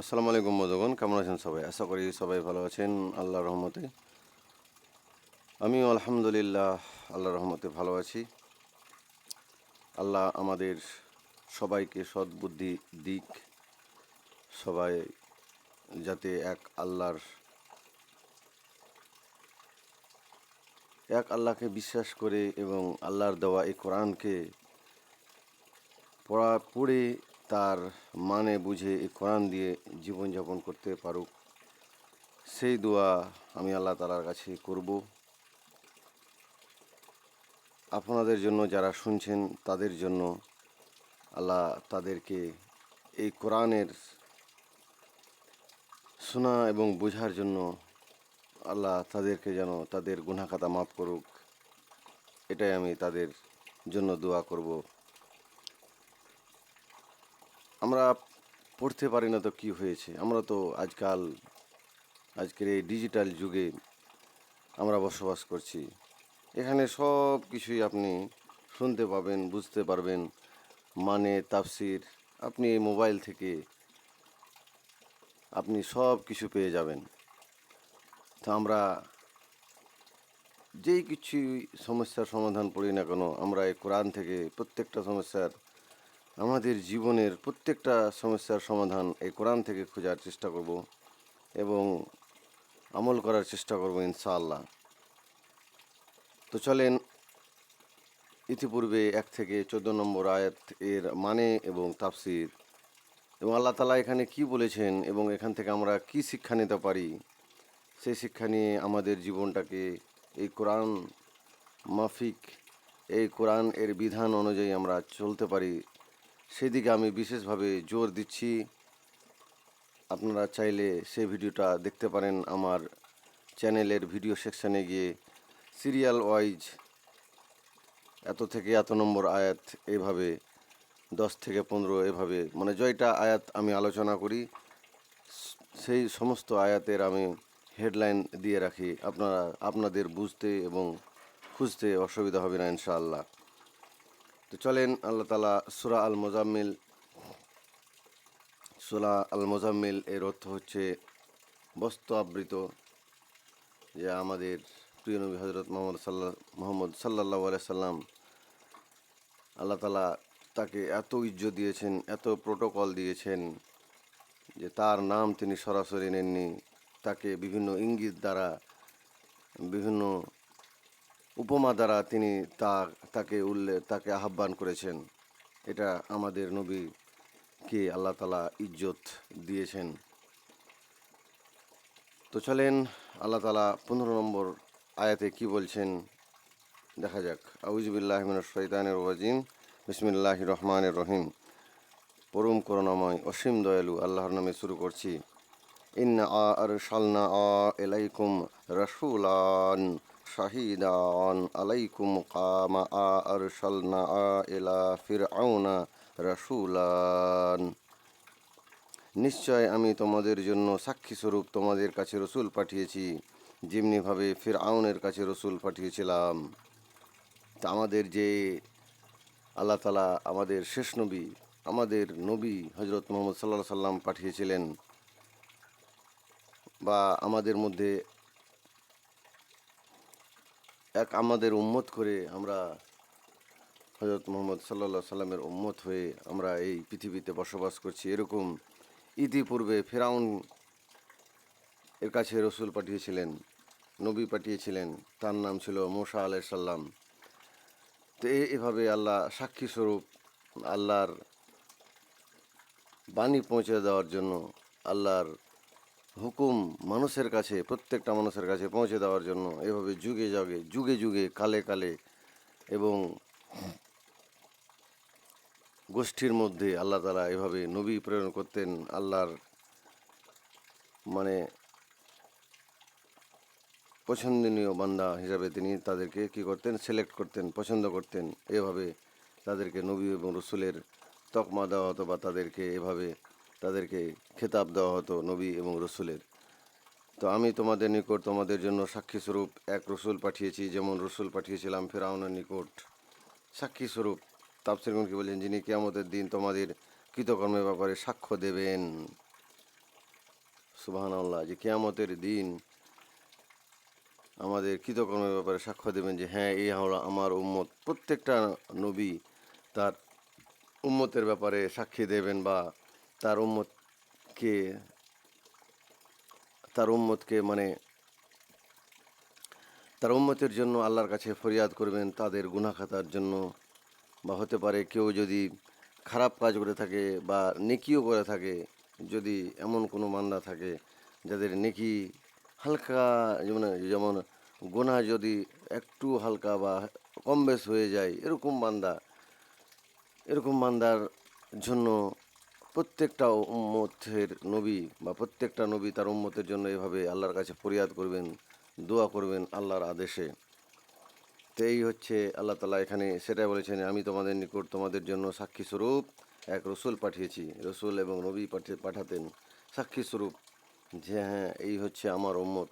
আসসালামু আলাইকুম মধুগন কেমন আছেন সবাই? আশা করি সবাই ভালো আছেন আল্লাহ রহমতে। আমিও আলহামদুলিল্লাহ আল্লাহর রহমতে ভালো আছি। আল্লাহ আমাদের সবাইকে সদ্বুদ্ধি দিক, সবাই যাতে এক আল্লাহর, এক আল্লাহকে বিশ্বাস করে এবং আল্লাহর দেওয়া এই কোরআনকে পড়া, পড়ে তার মানে বুঝে এই কোরআন দিয়ে জীবনযাপন করতে পারুক, সেই দোয়া আমি আল্লাহ তালার কাছে করব। আপনাদের জন্য যারা শুনছেন, তাদের জন্য আল্লাহ তাদেরকে এই কোরআনের শোনা এবং বোঝার জন্য আল্লাহ তাদেরকে যেন তাদের গুনাখাতা মাফ করুক, এটাই আমি তাদের জন্য দোয়া করব। আমরা পড়তে পারি না তো কি হয়েছে? আমরা তো আজকাল, আজকের এই ডিজিটাল যুগে আমরা বসবাস করছি। এখানে সব কিছুই আপনি শুনতে পাবেন, বুঝতে পারবেন। মানে তাফসির, আপনি এই মোবাইল থেকে আপনি সব কিছু পেয়ে যাবেন। তো আমরা যেই কিছু সমস্যার সমাধান পড়ি না কেন, আমরা এই কোরআন থেকে প্রত্যেকটা সমস্যার আমাদের জীবনের প্রত্যেকটা সমস্যার সমাধান এই কোরআন থেকে খোঁজার চেষ্টা করব এবং আমল করার চেষ্টা করব ইনশাআল্লাহ। তো চলেন, ইতিপূর্বে এক থেকে চোদ্দ নম্বর আয়াত এর মানে এবং তাফসির। এবং আল্লাহ তালা এখানে কি বলেছেন এবং এখান থেকে আমরা কি শিক্ষা নিতে পারি? সেই শিক্ষা নিয়ে আমাদের জীবনটাকে এই কোরআন মাফিক, এই কোরআন এর বিধান অনুযায়ী আমরা চলতে পারি। সেদিকে আমি বিশেষভাবে জোর দিচ্ছি। আপনারা চাইলে সেই ভিডিওটা দেখতে পারেন আমার চ্যানেলের ভিডিও সেকশানে গিয়ে সিরিয়াল ওয়াইজ এত থেকে এত নম্বর আয়াত এভাবে, দশ থেকে পনেরো এভাবে মানে জয়টা আয়াত আমি আলোচনা করি, সেই সমস্ত আয়াতের আমি হেডলাইন দিয়ে রাখি। আপনারা, আপনাদের বুঝতে এবং খুঁজতে অসুবিধা হবে না ইনশাআল্লাহ। তো চলেন আল্লাহ তালা সুরা আল মোজাম্মিল সুরা আল মোজাম্মিল এর অর্থ হচ্ছে বস্ত্র আবৃত, যে আমাদের প্রিয় নবী হজরত মোহাম্মদ সাল্লাহ মোহাম্মদ সাল্লাহ সাল্লাম, আল্লাহ তালা তাকে এত ইজ্জত দিয়েছেন, এত প্রোটোকল দিয়েছেন যে তার নাম তিনি সরাসরি নেননি। তাকে বিভিন্ন ইঙ্গিত দ্বারা বিভিন্ন উপমা দ্বারা তিনি তা, তাকে উল্লেখ তাকে আহ্বান করেছেন। এটা আমাদের নবীকে আল্লাহ তালা ইজ্জত দিয়েছেন। তো চলেন আল্লাহ তালা পনেরো নম্বর আয়াতে কি বলছেন? দেখা যাক। আউজবিল্লাহ শৈতানের ওয়াজিম বিসমিল্লাহ রহমানের রহিম। পরম করুণাময়, অসীম দয়ালু আল্লাহর নামে শুরু করছি। ইন্না আর সালনা আ এলাইকুম রসুলান। আর সালনা আ এলা ফির আউনা রসুলান নিশ্চয় আমি তোমাদের জন্য সাক্ষী স্বরূপ তোমাদের কাছে রসুল পাঠিয়েছি, যেমনিভাবে ফির আউনের কাছে রসুল পাঠিয়েছিলাম। তা আমাদের যে আল্লাহ তালা আমাদের শেষ নবী, আমাদের নবী হজরত মোহাম্মদ সাল্লাহ সাল্লাম পাঠিয়েছিলেন, বা আমাদের মধ্যে এক আমাদের উম্মত করে আমরা হজরত মোহাম্মদ সাল্লা সাল্লামের উম্মত হয়ে আমরা এই পৃথিবীতে বসবাস করছি। এরকম ইতিপূর্বে ফেরাউন এর কাছে রসুল পাঠিয়েছিলেন, নবী পাঠিয়েছিলেন, তার নাম ছিল মোসা আলাই সাল্লাম তো এভাবে আল্লাহ সাক্ষী স্বরূপ আল্লাহর বাণী পৌঁছে দেওয়ার জন্য আল্লাহর হুকুম মানুষের কাছে, প্রত্যেকটা মানুষের কাছে পৌঁছে দেওয়ার জন্য এভাবে যুগে যুগে যুগে যুগে, কালে কালে এবং গোষ্ঠীর মধ্যে আল্লাহ তালা এভাবে নবী প্রেরণ করতেন, আল্লাহর মানে পছন্দনীয় বান্দা হিসাবে তিনি তাদেরকে কি করতেন? সিলেক্ট করতেন, পছন্দ করতেন। এভাবে তাদেরকে নবী এবং রসুলের তকমা দেওয়া হতো বা তাদেরকে এভাবে তাদেরকে খেতাব দেওয়া হতো নবী এবং রসুলের। তো আমি তোমাদের নিকট তোমাদের জন্য সাক্ষীস্বরূপ এক রসুল পাঠিয়েছি, যেমন রসুল পাঠিয়েছিলাম ফেরাউনের নিকট। সাক্ষীস্বরূপ স্বরূপ তাপসিরগণ কি বলছেন যিনি কেয়ামতের দিন তোমাদের কৃতকর্মের ব্যাপারে সাক্ষ্য দেবেন। সুবাহান আল্লাহ যে কেয়ামতের দিন আমাদের কৃতকর্মের ব্যাপারে সাক্ষ্য দেবেন যে হ্যাঁ এই হলো আমার উম্মত। প্রত্যেকটা নবী তার উম্মতের ব্যাপারে সাক্ষী দেবেন বা তার উম্মতকে তার উম্মতকে মানে তার উম্মতের জন্য আল্লাহর কাছে ফরিয়াদ করবেন, তাদের গুনাখাতার জন্য। বা হতে পারে কেউ যদি খারাপ কাজ করে থাকে বা নেকিও করে থাকে, যদি এমন কোনো মান্দা থাকে যাদের নেকি হালকা যেমন যেমন গোনা যদি একটু হালকা বা কম বেশ হয়ে যায়, এরকম বান্দা এরকম বান্দার জন্য প্রত্যেকটা উম্মতের নবী বা প্রত্যেকটা নবী তার উম্মতের জন্য এভাবে আল্লাহর কাছে ফরিয়াদ করবেন, দোয়া করবেন আল্লাহর আদেশে। তো এই হচ্ছে আল্লাহ তালা এখানে সেটাই বলেছেন, আমি তোমাদের নিকট তোমাদের জন্য সাক্ষী স্বরূপ এক রসুল পাঠিয়েছি। রসুল এবং নবী পাঠিয়ে পাঠাতেন সাক্ষী স্বরূপ। যে হ্যাঁ এই হচ্ছে আমার উম্মত।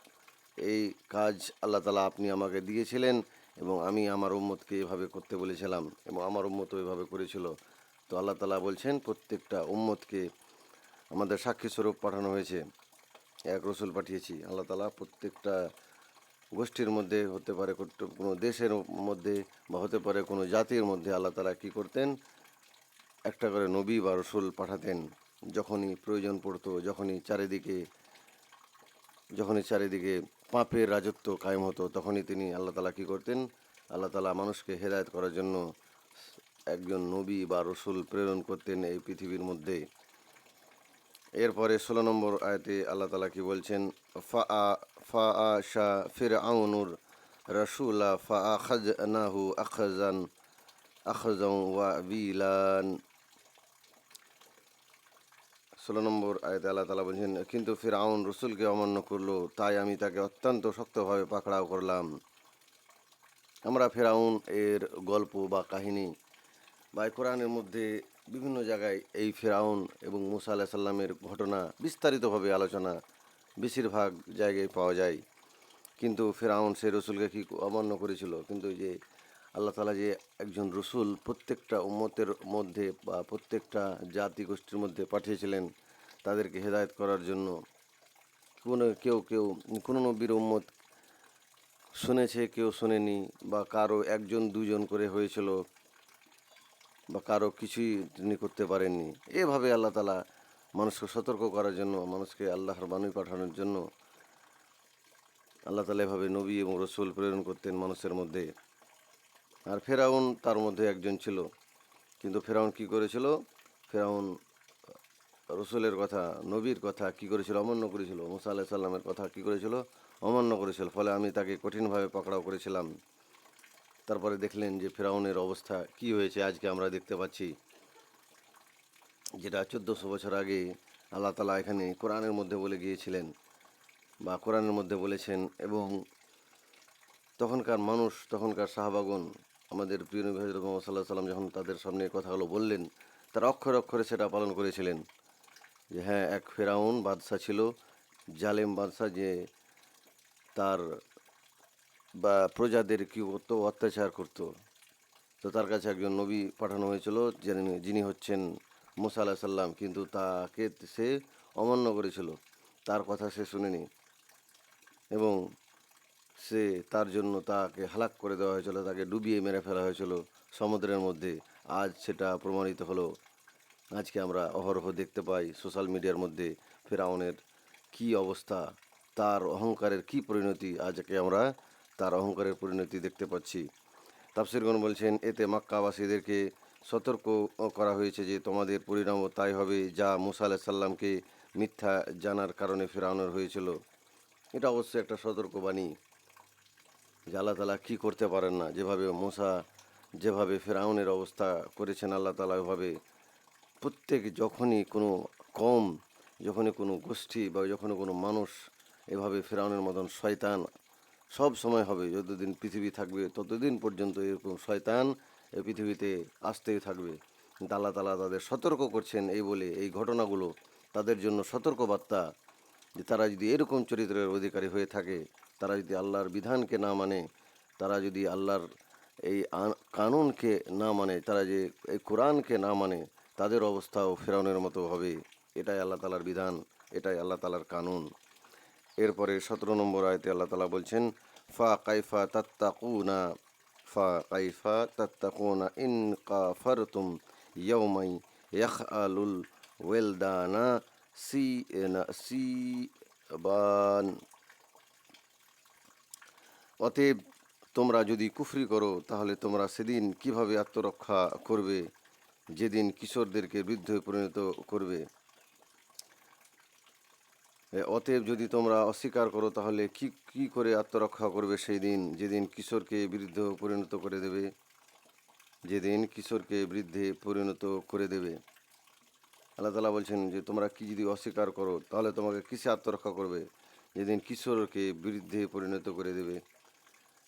এই কাজ আল্লাহ তালা আপনি আমাকে দিয়েছিলেন এবং আমি আমার উম্মতকে এভাবে করতে বলেছিলাম এবং আমার উম্মতও এভাবে করেছিল। তো আল্লাহ তালা বলছেন, প্রত্যেকটা উম্মতকে আমাদের সাক্ষী স্বরূপ পাঠানো হয়েছে। এক রসুল পাঠিয়েছি। আল্লাহ তালা প্রত্যেকটা গোষ্ঠীর মধ্যে হতে পারে কোনো দেশের মধ্যে বা হতে পারে কোনো জাতির মধ্যে আল্লাহ তালা কী করতেন? একটা করে নবী বা রসুল পাঠাতেন। যখনই প্রয়োজন পড়তো, যখনই চারিদিকে যখনই চারিদিকে পাপের রাজত্ব কায়েম হতো, তখনই তিনি আল্লাহ তালা কী করতেন? আল্লাহ তালা মানুষকে হেদায়ত করার জন্য একজন নবী বা রসুল প্রেরণ করতেন এই পৃথিবীর মধ্যে। এরপরে ষোলো নম্বর আয়তে আল্লাহ তালা কি বলছেন ফা আ ফা আ শাহ ফির আউনুর রসুলা ফা আ খাজ নাহু আখজান আখজাউ ওয়া বিলান ষোলো নম্বর আয়তে আল্লাহ তালা বলছেন, কিন্তু ফির আউন রসুলকে অমান্য করল, তাই আমি তাকে অত্যন্ত শক্তভাবে পাকড়াও করলাম। আমরা ফেরাউন এর গল্প বা কাহিনী বা কোরআনের মধ্যে বিভিন্ন জায়গায় এই ফেরাউন এবং মুসা আলাহ সাল্লামের ঘটনা বিস্তারিতভাবে আলোচনা বেশিরভাগ জায়গায় পাওয়া যায়। কিন্তু ফেরাউন সে রসুলকে কি অমান্য করেছিল? কিন্তু যে আল্লাহ তালা যে একজন রসুল প্রত্যেকটা উম্মতের মধ্যে বা প্রত্যেকটা জাতি গোষ্ঠীর মধ্যে পাঠিয়েছিলেন তাদেরকে হেদায়েত করার জন্য। কোনো কেউ কেউ, কোনো নবীর উম্মত শুনেছে, কেউ শোনেনি বা কারও একজন, দুজন করে হয়েছিল। বা কারও কিছুই তিনি করতে পারেননি। এভাবে আল্লাহ তালা মানুষকে সতর্ক করার জন্য, মানুষকে আল্লাহর বাণী পাঠানোর জন্য আল্লাহ তালা এভাবে নবী এবং রসুল প্রেরণ করতেন মানুষের মধ্যে। আর ফেরাউন তার মধ্যে একজন ছিল। কিন্তু ফেরাউন কি করেছিল? ফেরাউন রসুলের কথা, নবীর কথা কি করেছিল? অমান্য করেছিল। মুসা আলাহ সাল্লামের কথা কি করেছিল? অমান্য করেছিল। ফলে আমি তাকে কঠিনভাবে পকড়াও করেছিলাম। তারপরে দেখলেন যে ফেরাউনের অবস্থা কি হয়েছে, আজকে আমরা দেখতে পাচ্ছি যেটা চোদ্দোশো বছর আগে আল্লাহ তালা এখানে কোরআনের মধ্যে বলে গিয়েছিলেন বা কোরআনের মধ্যে বলেছেন এবং তখনকার মানুষ, তখনকার শাহবাগন আমাদের প্রিয় নবী হজরত মোহাম্মদ সাল্লাহ সাল্লাম যখন তাদের সামনে কথাগুলো বললেন, তারা অক্ষরে অক্ষরে সেটা পালন করেছিলেন। যে হ্যাঁ এক ফেরাউন বাদশাহ ছিল, জালেম বাদশাহ যে তার বা প্রজাদের কি করতো অত্যাচার করতো। তো তার কাছে একজন নবী পাঠানো হয়েছিল, যিনি হচ্ছেন মুসা আলাহ সাল্লাম কিন্তু তাকে সে অমান্য করেছিল। তার কথা সে শুনেনি এবং সে তার জন্য তাকে হালাক করে দেওয়া হয়েছিল, তাকে ডুবিয়ে মেরে ফেলা হয়েছিল সমুদ্রের মধ্যে। আজ সেটা প্রমাণিত হলো। আজকে আমরা অহরহ দেখতে পাই সোশ্যাল মিডিয়ার মধ্যে ফেরাউনের কি অবস্থা, তার অহংকারের কি পরিণতি, আজকে আমরা তার অহংকারের পরিণতি দেখতে পাচ্ছি। তাফসিরগণ বলছেন, এতে মাক্কাবাসীদেরকে সতর্ক করা হয়েছে যে তোমাদের পরিণামও তাই হবে যা মুসা আলাহ সাল্লামকে মিথ্যা জানার কারণে ফেরাউনের হয়েছিল। এটা অবশ্যই একটা সতর্কবাণী যে আল্লাহ তালা কী করতে পারেন না। যেভাবে মোসা, যেভাবে ফেরাউনের অবস্থা করেছেন, আল্লাহ তালা ওইভাবে প্রত্যেক যখনই কোনো কম যখনই কোনো গোষ্ঠী বা যখনই কোনো মানুষ এভাবে ফেরাউনের মতন শয়তান সব সময় হবে, যতদিন পৃথিবী থাকবে ততদিন পর্যন্ত এরকম শয়তান এই পৃথিবীতে আসতেই থাকবে। আল্লাহ তালা তাদের সতর্ক করছেন এই বলে এই ঘটনাগুলো তাদের জন্য সতর্কবার্তা যে তারা যদি এরকম চরিত্রের অধিকারী হয়ে থাকে, তারা যদি আল্লাহর বিধানকে না মানে তারা যদি আল্লাহর এই কানুনকে না মানে তারা যে এই কোরআনকে না মানে তাদের অবস্থাও ফেরাউনের মতো হবে। এটাই আল্লাহ তালার বিধান, এটাই আল্লাহ তালার কানুন। এরপরে সতেরো নম্বর আয়তে আল্লাহ তালা বলছেন, ফা কাইফা তাত্তাকুনা, ফা কাইফা তাত্তাকুনা ইন কাফারতুম ইয়াউমাই ইয়াখআলুল ওয়েলদানা সি সি বান। অতএব তোমরা যদি কুফরি করো, তাহলে তোমরা সেদিন কীভাবে আত্মরক্ষা করবে? যেদিন কিশোরদেরকে বৃদ্ধ পরিণত করবে? অতএব যদি তোমরা অস্বীকার করো, তাহলে কি কি করে আত্মরক্ষা করবে সেই দিন? যেদিন কিশোরকে বৃদ্ধ পরিণত করে দেবে। যেদিন কিশোরকে বৃদ্ধে পরিণত করে দেবে। আল্লাহ তালা বলছেন যে, তোমরা কি যদি অস্বীকার করো, তাহলে তোমাকে কিসে আত্মরক্ষা করবে? যেদিন কিশোরকে বৃদ্ধে পরিণত করে দেবে।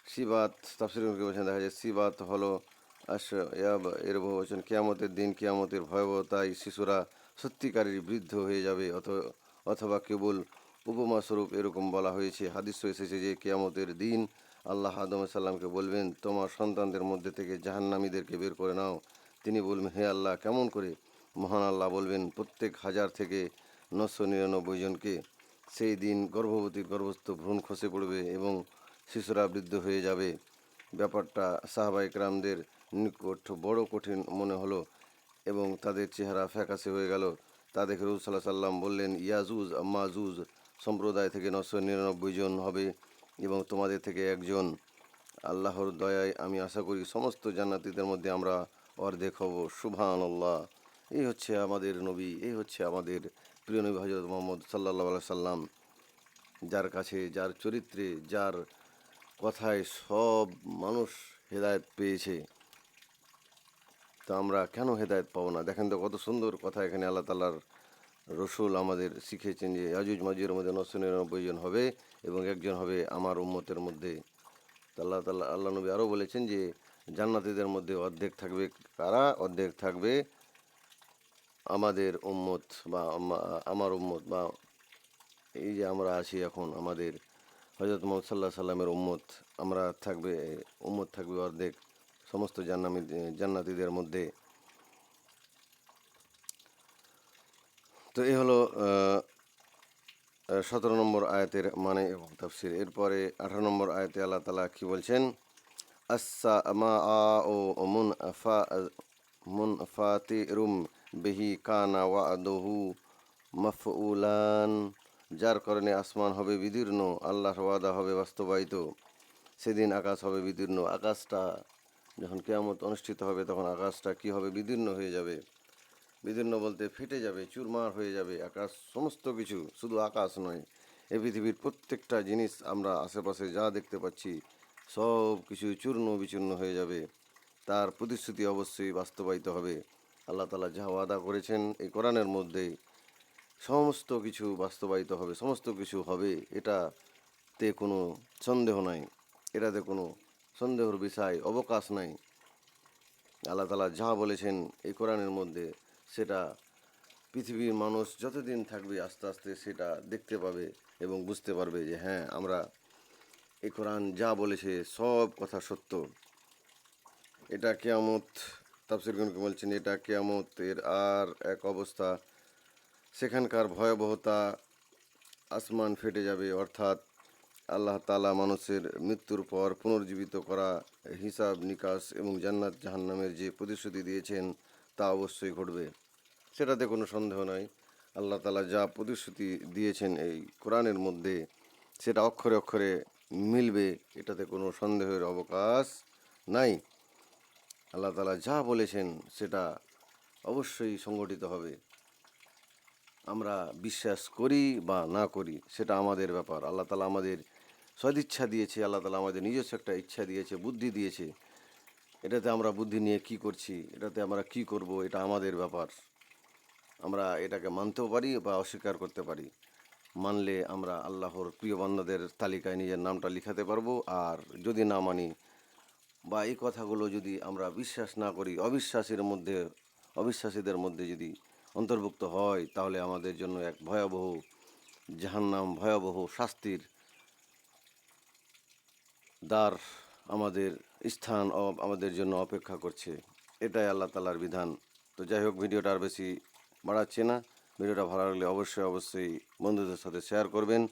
সিবাত, তাফসির বলছেন, দেখা যায় সিবাত হলো আস এর বহু বচন কেয়ামতের দিন, কেয়ামতের ভয়াবহতায় শিশুরা সত্যিকারের বৃদ্ধ হয়ে যাবে। অথ অথবা কেবল উপমা স্বরূপ এরকম বলা হয়েছে। হাদিস এসেছে যে, কেয়ামতের দিন আল্লাহ আদম সাল্লামকে বলবেন, তোমার সন্তানদের মধ্যে থেকে জাহান্নামীদেরকে বের করে নাও। তিনি বলবেন, হে আল্লাহ, কেমন করে? মহান আল্লাহ বলবেন, প্রত্যেক হাজার থেকে নশো নিরানব্বই জনকে সেই দিন গর্ভবতীর গর্ভস্থ ভ্রূণ খসে পড়বে এবং শিশুরা বৃদ্ধ হয়ে যাবে। ব্যাপারটা সাহাবাইক রামদের নিকট বড় কঠিন মনে হলো এবং তাদের চেহারা ফ্যাকাশে হয়ে গেল। তা দেখে রুল সাল্লাহ সাল্লাম বললেন, ইয়াজুজ মাজুজ সম্প্রদায় থেকে নশো নিরানব্বই জন হবে এবং তোমাদের থেকে একজন। আল্লাহর দয়ায় আমি আশা করি সমস্ত জান্নাতিদের মধ্যে আমরা অর্ধেক হব। সুবহান আল্লাহ এই হচ্ছে আমাদের নবী, এই হচ্ছে আমাদের প্রিয় নবী হজরত মোহাম্মদ সাল্লাহ সাল্লাম যার কাছে, যার চরিত্রে, যার কথায় সব মানুষ হেদায়েত পেয়েছে। তো আমরা কেন হেদায়েত পাবো না? দেখেন তো কত সুন্দর কথা এখানে আল্লাহ তালার রসুল আমাদের শিখিয়েছেন যে আজুজ মাজুর মধ্যে নশো নিরানব্বই জন হবে এবং একজন হবে আমার উম্মতের মধ্যে। আল্লাহ তাল্লাহ আল্লাহ নবী আরও বলেছেন যে জান্নাতীদের মধ্যে অর্ধেক থাকবে কারা? অর্ধেক থাকবে আমাদের উম্মত বা আমার উম্মত বা এই যে আমরা আছি এখন আমাদের হজরত মোহাম্মদ সাল্লাহ সাল্লামের উম্মত, আমরা থাকবে, উম্মত থাকবে অর্ধেক। সমস্ত জান্নামি জান্নাতিদের মধ্যে। তো এই হলো সতেরো নম্বর আয়াতের মানে এবং তাফসির। এরপরে আঠারো নম্বর আয়াতে আল্লাহ তালা কি বলছেন? আসা মা আ ও মুন আফা মুন রুম বেহি কানা ওয়া দহু আদহু মফউলান। যার কারণে আসমান হবে বিদীর্ণ, আল্লাহর ওয়াদা হবে বাস্তবায়িত। সেদিন আকাশ হবে বিদীর্ণ। আকাশটা যখন কেয়ামত অনুষ্ঠিত হবে, তখন আকাশটা কি হবে? বিদীর্ণ হয়ে যাবে। বিদীর্ণ বলতে ফেটে যাবে, চুরমার হয়ে যাবে, আকাশ সমস্ত কিছু শুধু আকাশ নয়। এ পৃথিবীর প্রত্যেকটা জিনিস আমরা আশেপাশে যা দেখতে পাচ্ছি, সব কিছু চূর্ণ বিচূর্ণ হয়ে যাবে। তার প্রতিশ্রুতি অবশ্যই বাস্তবায়িত হবে। আল্লাহ তালা যা ওয়াদা করেছেন এই কোরআনের মধ্যে সমস্ত কিছু বাস্তবায়িত হবে, সমস্ত কিছু হবে। এটাতে কোনো সন্দেহ নাই। এটাতে কোনো সন্দেহর বিষয়, অবকাশ নাই। আল্লাহ তালা যা বলেছেন এই কোরআনের মধ্যে, সেটা পৃথিবীর মানুষ যতদিন থাকবে আস্তে আস্তে সেটা দেখতে পাবে এবং বুঝতে পারবে যে হ্যাঁ আমরা এই কোরআন যা বলেছে সব কথা সত্য। এটা কেয়ামত তাফসিরগণকে বলছেন, এটা কেয়ামতের আর এক অবস্থা। সেখানকার ভয়াবহতা আসমান ফেটে যাবে, অর্থাৎ আল্লাহ তালা মানুষের মৃত্যুর পর পুনর্জীবিত করা হিসাব নিকাশ এবং জান্নাত জাহান্নামের যে প্রতিশ্রুতি দিয়েছেন তা অবশ্যই ঘটবে। সেটাতে কোনো সন্দেহ নাই। আল্লাহ তালা যা প্রতিশ্রুতি দিয়েছেন এই কোরআনের মধ্যে, সেটা অক্ষরে অক্ষরে মিলবে, এটাতে কোনো সন্দেহের অবকাশ নাই। আল্লাহ তালা যা বলেছেন, সেটা অবশ্যই সংগঠিত হবে। আমরা বিশ্বাস করি বা না করি, সেটা আমাদের ব্যাপার। আল্লাহ তালা আমাদের সদিচ্ছা দিয়েছে, আল্লাহ তালা আমাদের নিজস্ব একটা ইচ্ছা দিয়েছে, বুদ্ধি দিয়েছে। এটাতে আমরা বুদ্ধি নিয়ে কি করছি, এটাতে আমরা কি করব, এটা আমাদের ব্যাপার। আমরা এটাকে মানতেও পারি বা অস্বীকার করতে পারি। মানলে আমরা আল্লাহর প্রিয় বান্দাদের তালিকায় নিজের নামটা লিখাতে পারব। আর যদি না মানি বা এই কথাগুলো যদি আমরা বিশ্বাস না করি, অবিশ্বাসের মধ্যে, অবিশ্বাসীদের মধ্যে যদি অন্তর্ভুক্ত হয়, তাহলে আমাদের জন্য এক ভয়াবহ জাহান্নাম, ভয়াবহ শাস্তির দ্বার আমাদের স্থান আমাদের জন্য অপেক্ষা করছে। এটাই আল্লাহ তালার বিধান। তো যাই হোক, ভিডিওটা আর বেশি বাড়াচ্ছে না। ভিডিওটা ভালো লাগলে অবশ্যই অবশ্যই বন্ধুদের সাথে শেয়ার করবেন।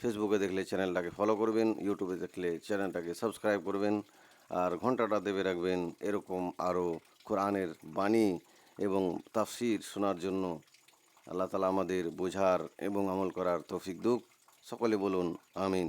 ফেসবুকে দেখলে চ্যানেলটাকে ফলো করবেন ইউটিউবে দেখলে চ্যানেলটাকে সাবস্ক্রাইব করবেন, আর ঘন্টাটা দেবে রাখবেন এরকম আরও কোরআনের বাণী এবং তাফসির শোনার জন্য। আল্লাহ তালা আমাদের বোঝার এবং আমল করার তৌফিক দুক। সকলে বলুন, আমিন।